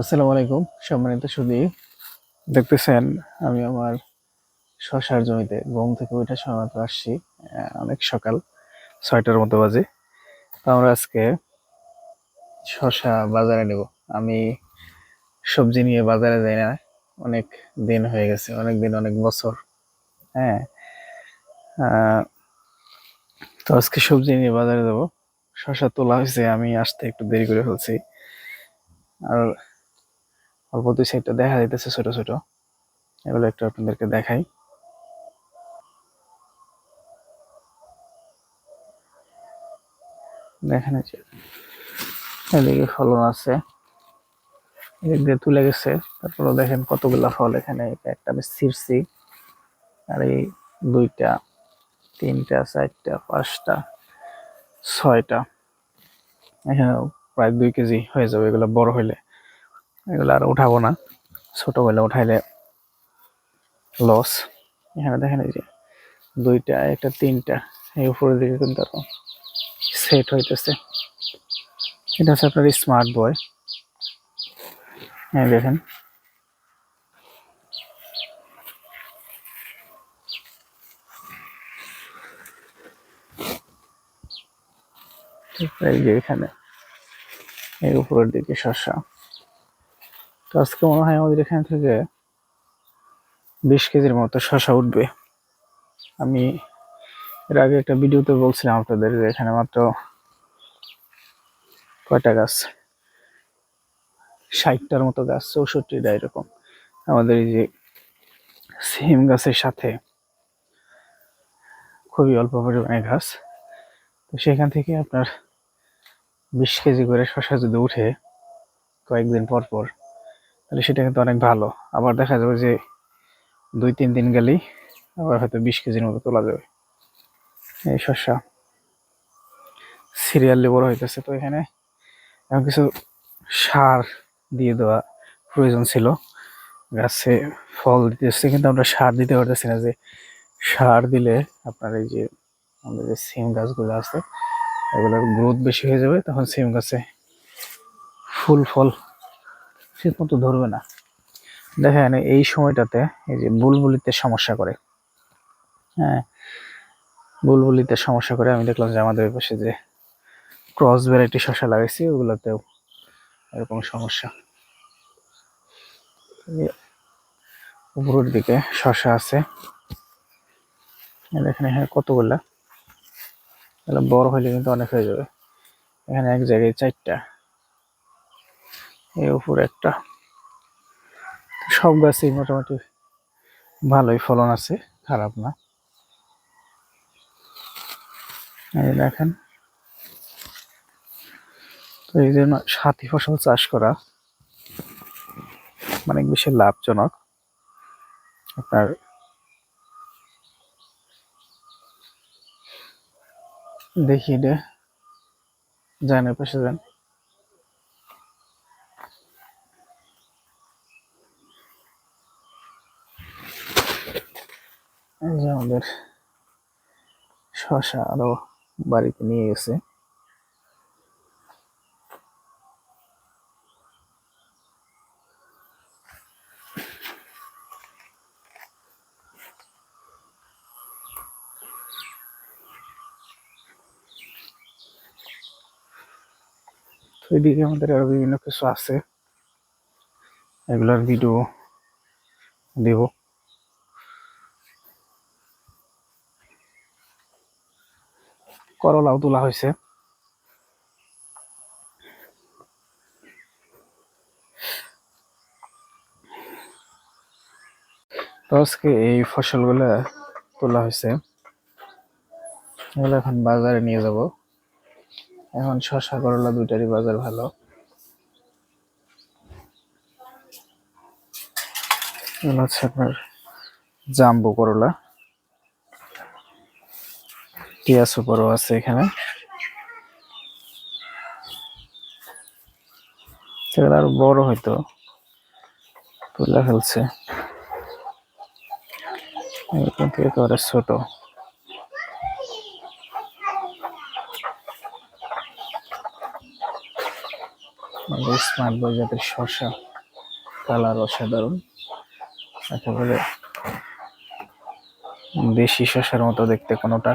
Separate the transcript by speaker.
Speaker 1: আসসালামু আলাইকুম, সম্মানিত সুদী। দেখতেছেন, আমি আমার শশার জমিতে ঘুম থেকে ওইটা সময় মতো আসছি অনেক সকাল, ছয়টার মতো বাজে। তো আমরা আজকে শশা বাজারে নেব। আমি সবজি নিয়ে বাজারে যাই না, অনেক দিন হয়ে গেছে, অনেক দিন, অনেক বছর হ্যাঁ। তো আজকে সবজি নিয়ে বাজারে যাব। শশা তোলা হয়েছে, আমি আসতে একটু দেরি করে ফেলছি। আর অল্প দুই সাইডটা দেখা যাইতেছে ছোট ছোট। এগুলো একটু আপনাদেরকে দেখাই। দেখেন এদিকে ফলন আছে। এদিক দিয়ে তুলে গেছে। তারপরে দেখেন কতগুলা ফল এখানে। একটা আমি ছিঁড়ছি। আর এই দুইটা, তিনটা, চারটা, পাঁচটা, ছয়টা। এখানে প্রায় দুই কেজি হয়ে যাবে। এগুলো বড় হইলে। এগুলো আর উঠাবো না। ছোট হইলে উঠাইলে লস এখানে দেখেন এই যে দুইটা, একটা, তিনটা, এই উপরের দিকে কিন্তু আরও সেট হইতেছে। এটা হচ্ছে আপনার স্মার্ট বয় হ্যাঁ দেখেন। এই যে এখানে, এই উপরের দিকে শসা। তো আজকে মনে হয় আমাদের এখান থেকে বিশ কেজির মতো শশা উঠবে। আমি এর আগে একটা ভিডিওতে বলছিলাম আপনাদের যে এখানে মাত্র কয়টা গাছ? ষাটটার মতো গাছ, চৌষট্টিটা এরকম। আমাদের এই যে সিম গাছের সাথে খুবই অল্প পরিমাণে ঘাস তো সেখান থেকে আপনার বিশ কেজি করে শশা যদি উঠে কয়েকদিন পর পর তাহলে সেটা কিন্তু অনেক ভালো। আবার দেখা যাবে যে দুই, তিন দিন গেলেই আবার হয়তো বিশ কেজির মতো তোলা যাবে। এই শসা। সিরিয়ালি বড় হইতেছে তো এখানে। এমন কিছু সার দিয়ে দেওয়া প্রয়োজন ছিল। গাছে ফল দিতেছে, কিন্তু আমরা সার দিতে পারতেছি না যে সার দিলে আপনার এই যে আমাদের যে সিম গাছগুলো আছে, এগুলোর গ্রোথ বেশি হয়ে যাবে, তখন সিম গাছে ফুল ফল ঠিক মতো ধরবে না। দেখেন এই সময়টাতে এই যে বুলবুলিতে সমস্যা করে। হ্যাঁ বুলবুলিতে সমস্যা করে। আমি দেখলাম যে আমাদের পাশে যে ক্রস ভ্যারাইটি শসা লাগাইছি, ওগুলোতেও এরকম সমস্যা। উপরের দিকে শসা আছে। দেখেন এখানে কতগুলা? বড় হইলে কিন্তু অনেক হয়ে যাবে। এখানে এক জায়গায় চারটা। এই উপরে একটা। সব গাছেই মোটামুটি ভালোই ফলন আছে, খারাপ না। এই দেখেন। তো এই জন্য সাথী ফসল চাষ করা অনেক বেশি লাভজনক। আপনার দেখি রে যান এর পাশে যান। এই যে আমাদের শশা আরও বাড়িতে নিয়ে গেছে। এদিকে আমাদের আরও বিভিন্ন কিছু আছে। এগুলোর ভিডিও দেব। করলাও তোলা হয়েছে। তো আজকে এই ফসলগুলো তোলা হয়েছে। এগুলো এখন বাজারে নিয়ে যাব। এখন শসা, করলা দুইটারই বাজার ভালো। এগুলো হচ্ছে আপনার জাম্বু করলা। টিয়া সুপারও আছে এখানে। সেগুলো আরও বড় হয়তো, তুলে ফেলছে। এখান থেকে একেবারে ছোট। স্মার্ট বয় জাতের শসা, কালার অসাধারণ। একেবারে দেশি শসার মতো দেখতে কোনোটা।